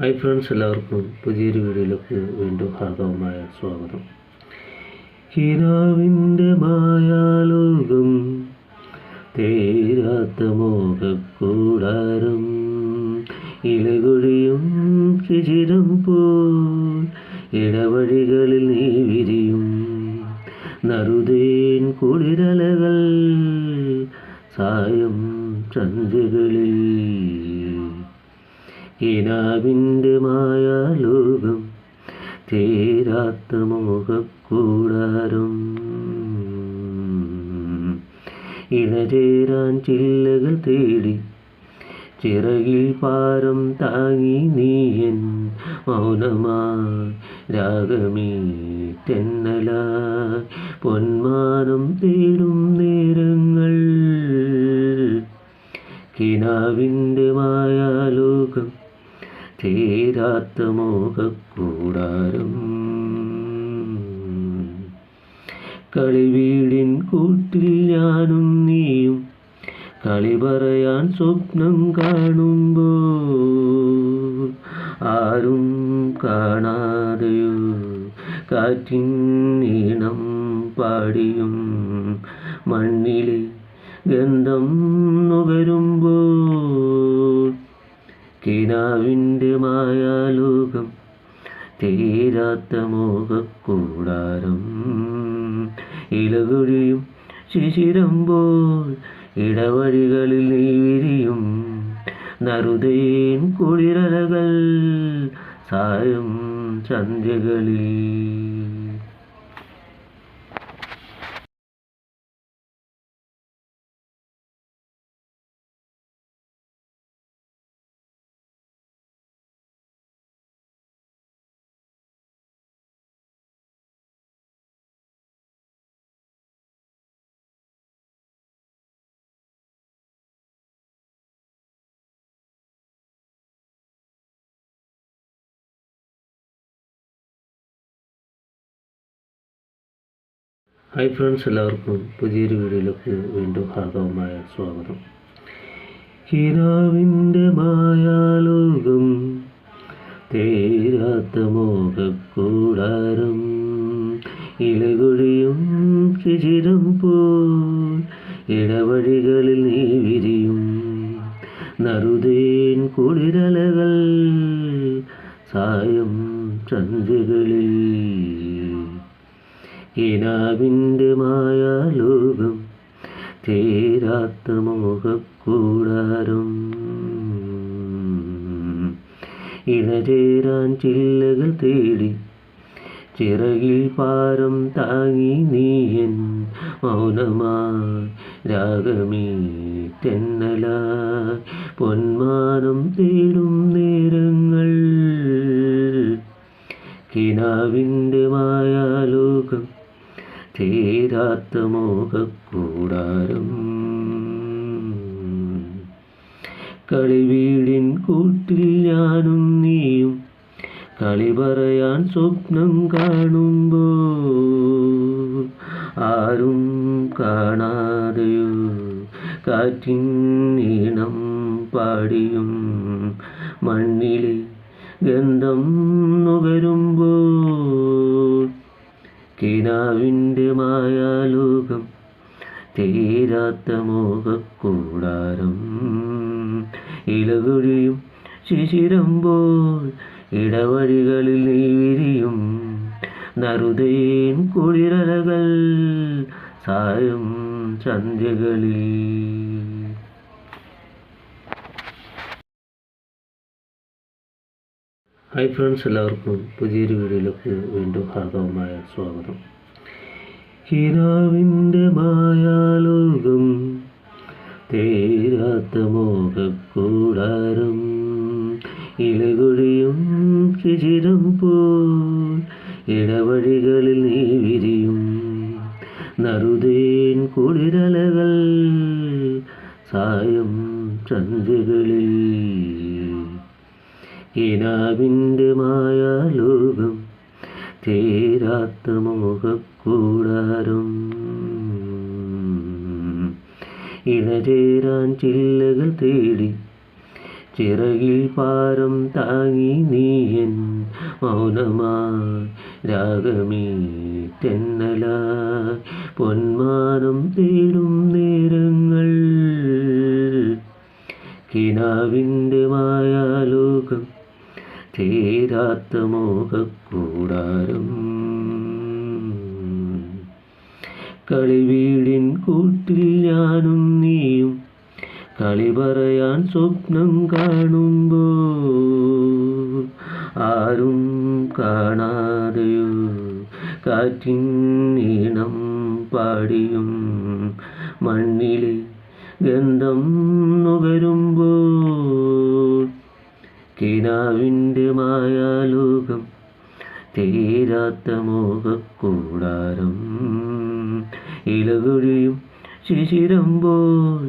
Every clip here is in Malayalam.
ഹായ് ഫ്രണ്ട്സ് എല്ലാവർക്കും പുതിയൊരു വീഡിയോയിലേക്ക് വീണ്ടും ഹാർദവമായ സ്വാഗതം. ഹീനാവിന്റെ മായാലോകം തേരാത്ത മോഹക്കൂടാരം ഇലകൊഴിയും ശിശിരം പോൽ ഇടവഴികളിൽ നീ വിരിയും നറുതേൻ കുളിരലകൾ സായം സന്ധ്യകളിൽ കിനാവിന്റെ മായാലോകം തീരാത്ത മോഹക്കൂടാരം ഇണചേരാൻ ചില്ലകൾ തേടി ചിറകിൽ പാരം താങ്ങി നീയൻ മൗനമായി രാഗമേ പൊന്മാനം തേടും നേരങ്ങൾ കിനാവിന്റെ മായാലോകം തീരാത്ത മോഹക്കൂടാരം. കളിവീടിൻ കൂട്ടിൽ ഞാനും നീയും കളി പറയാൻ സ്വപ്നം കാണുമ്പോൾ ആരും കാണാതെയോ കാറ്റിൻ ഈണം പാടിയും മണ്ണിലെ ഗന്ധം നുകരുമ്പോൾ കിനാവിന്റെ മായാലോകം തീരാത്ത മോഹക്കൂടാരം. ഇലകുഴിയും പോൽ ഇടവഴികളിൽ നീ വിരിയും നറുതേൻ കുളിരലകൾ സായം സന്ധ്യകളിൽ ഹായ് ഫ്രണ്ട്സ് എല്ലാവർക്കും പുതിയൊരു വീഡിയോയിലേക്ക് വീണ്ടും ഹാർദവമായ സ്വാഗതം. ഹീരാവിന്റെ മായാലോകം തേരാത്ത മോഹക്കൂടാരം. ഇലകൊഴിയും ശിശിരം പോൽ ഇടവഴികളിൽ നീ വിരിയും. നറുതേൻ കുളിരലകൾ സായം സന്ധ്യകളിൽ കിനാവിന്റെ മായാലോകം തീരാത്ത മോഹക്കൂടാരം ഇണചേരാൻ ചില്ലകൾ തേടി ചിറകിൽ പാരം താങ്ങി നീയൻ മൗനമാ രാഗമേ തെന്നല പൊന്മാനം തേടും നേരങ്ങൾ. കിനാവിന്റെ മായാലോകം തീരാത്ത മോഹക്കൂടാരം. കളിവീടിൻ കൂട്ടിൽ ഞാനും നീയും കളി പറയാൻ സ്വപ്നം കാണുമ്പോൾ ആരും കാണാതെയോ കാറ്റിൻ നീണം പാടിയും മണ്ണിലെ ഗന്ധം നുകരുമ്പോൾ കിനാവിന്റെ മായാലോകം തീരാത്ത മോഹക്കൂടാരം ഇലകുഴിയും പോൽ ഇടവഴികളിൽ നീ വിരിയും നറുതേൻ കുളിരലകൾ സായം സന്ധ്യകളിൽ ഹായ് ഫ്രണ്ട്സ് എല്ലാവർക്കും പുതിയൊരു വീഡിയോയിലേക്ക് വീണ്ടും ഹാർദവമായ സ്വാഗതം. ഹീരാവിന്റെ മായാലോകം തേരാത്ത മോഹക്കൂടാരം. ഇലകുഴിയും ശിശിരം പോൽ ഇടവഴികളിൽ നീ വിരിയും. നറുതേൻ കുളിരലകൾ സായം സന്ധ്യകളിൽ കിനാവിന്റെ മായാലോകം തീരാത്ത മോഹക്കൂടാരം ഇണചേരാൻ ചില്ലകൾ തേടി ചിറകിൽ പാരം താങ്ങി നീയൻ മൗനമാ രാഗമേ തെന്നല പൊന്മാനം തേടും നേരങ്ങൾ കിനാവിന്റെ മായാലോകം ചേരാത്ത മോഹക്കൂടാരം. കളിവീടിൻ കൂട്ടിൽ ഞാനും നീയും കളി പറയാൻ സ്വപ്നം കാണുമ്പോൾ ആരും കാണാതെയോ കാറ്റിൻ ഈണം പാടിയും മണ്ണിലെ ഗന്ധം നുകരുമ്പോൾ കിനാവിന്റെ മായാലോകം തീരാത്ത മോഹക്കൂടാരം ഇലകുഴിയും ശിശിരം പോൽ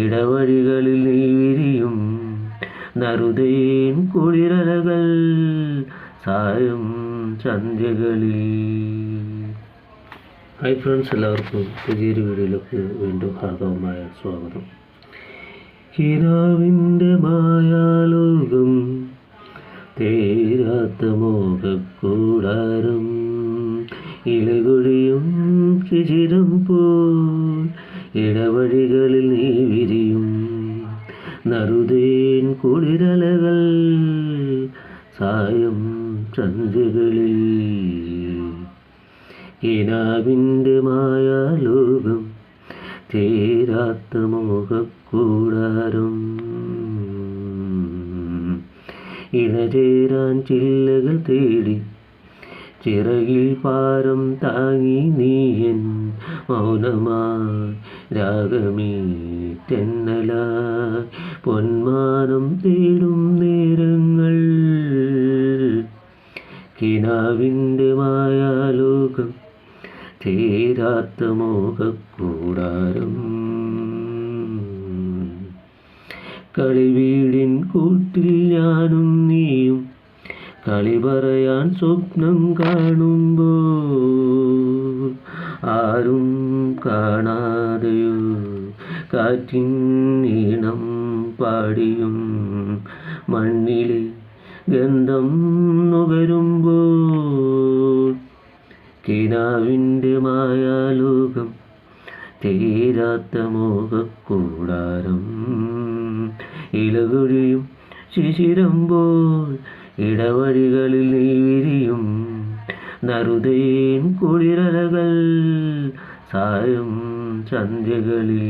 ഇടവഴികളിൽ നീ വിരിയും നറുതേൻ കുളിരലകൾ സായം സന്ധ്യകളിൽ ഹായ് ഫ്രണ്ട്സ് എല്ലാവർക്കും പുതിയൊരു വീഡിയോയിലേക്ക് വീണ്ടും ഹാർദവമായ സ്വാഗതം. കിനാവിന്റെ മായാലോകം തേരാത്ത മോഹക്കൂടാരം ഇലകൊഴിയും ശിശിരം പോൽ ഇടവഴികളിൽ നീ വിരിയും. നറുതേൻ കുളിരലകൾ സായം ചന്തകളിൽ കിനാവിന്റെ മായാലോകം തീരാത്ത മോഹക്കൂടാരം. ഇണചേരാൻ ചില്ലകൾ തേടി ചിറകിൽ പാരം താങ്ങി നീയൻ മൗനമായി രാഗമേ പൊന്മാനം തേടും നേരങ്ങൾ കിനാവിന്റെ മായാലോകം തീരാത്ത മോഹക്കൂടാരം. കളിവീടിൻ കൂട്ടിൽ ഞാനും നീയും കളി പറയാൻ സ്വപ്നം കാണുമ്പോൾ ആരും കാണാതെയോ കാറ്റിൻ ഈണം പാടിയും മണ്ണിലെ ഗന്ധം നുകരുമ്പോൾ കിനാവിന്റെ മായാലോകം തീരാത്ത മോഹക്കൂടാരം ഇലകുഴിയും ശിശിരം പോൽ ഇടവഴികളിൽ നീ വിരിയും നറുതേൻ കുളിരലകൾ സായം സന്ധ്യകളിൽ